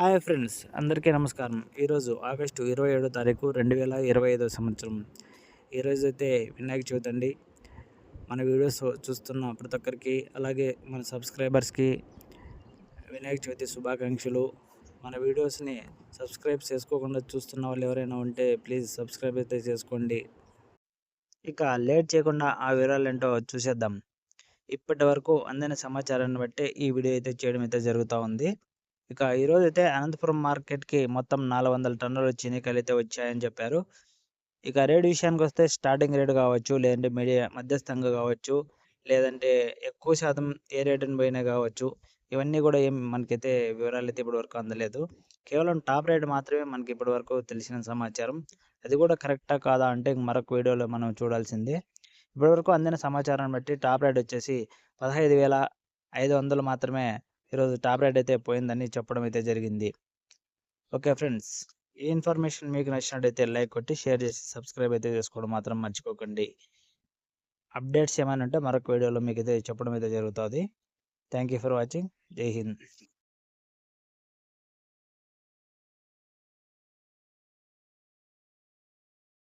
Hi friends అందరికీ నమస్కారం. ఈరోజు ఆగస్టు ఇరవై ఏడో తారీఖు రెండు వేల ఇరవై ఐదో సంవత్సరం. ఈరోజు అయితే వినాయక చవితి అండి. మన వీడియోస్ చూస్తున్న ప్రతి ఒక్కరికి అలాగే మన సబ్స్క్రైబర్స్కి వినాయక చవితి శుభాకాంక్షలు. మన వీడియోస్ని సబ్స్క్రైబ్ చేసుకోకుండా చూస్తున్న వాళ్ళు ఎవరైనా ఉంటే ప్లీజ్ సబ్స్క్రైబ్ అయితే చేసుకోండి. ఇక లేట్ చేయకుండా ఆ వివరాలు ఏంటో చూసేద్దాం. ఇప్పటి వరకు అందిన సమాచారాన్ని బట్టి ఈ వీడియో అయితే చేయడం అయితే జరుగుతూ ఉంది. ఇక ఈరోజు అయితే అనంతపురం మార్కెట్కి మొత్తం నాలుగు వందల టన్నులు చీనికాయలు అయితే వచ్చాయని చెప్పారు. ఇక రేట్ విషయానికి వస్తే స్టార్టింగ్ రేటు కావచ్చు లేదంటే మీడియా మధ్యస్థంగా కావచ్చు లేదంటే ఎక్కువ శాతం ఏ రేటుని పోయినా కావచ్చు ఇవన్నీ కూడా ఏం మనకైతే వివరాలు అయితే ఇప్పటి వరకు అందలేదు. కేవలం టాప్ రేట్ మాత్రమే మనకి ఇప్పటి వరకు తెలిసిన సమాచారం. అది కూడా కరెక్టా కాదా అంటే మరొక వీడియోలో మనం చూడాల్సిందే. ఇప్పటివరకు అందిన సమాచారాన్ని బట్టి టాప్ రేట్ వచ్చేసి పదహైదు వేల ఐదు వందలు మాత్రమే ఈరోజు టాప్ రేట్ అయితే పోయిందని చెప్పడం అయితే జరిగింది. ఓకే ఫ్రెండ్స్ ఈ ఇన్ఫర్మేషన్ మీకు నచ్చినట్టయితే లైక్ కొట్టి షేర్ చేసి సబ్స్క్రైబ్ అయితే చేసుకోవడం మాత్రం మర్చిపోకండి. అప్డేట్స్ ఏమైనా ఉంటే మరొక వీడియోలో మీకు అయితే చెప్పడం అయితే జరుగుతుంది. Thank you for watching. Jai Hind.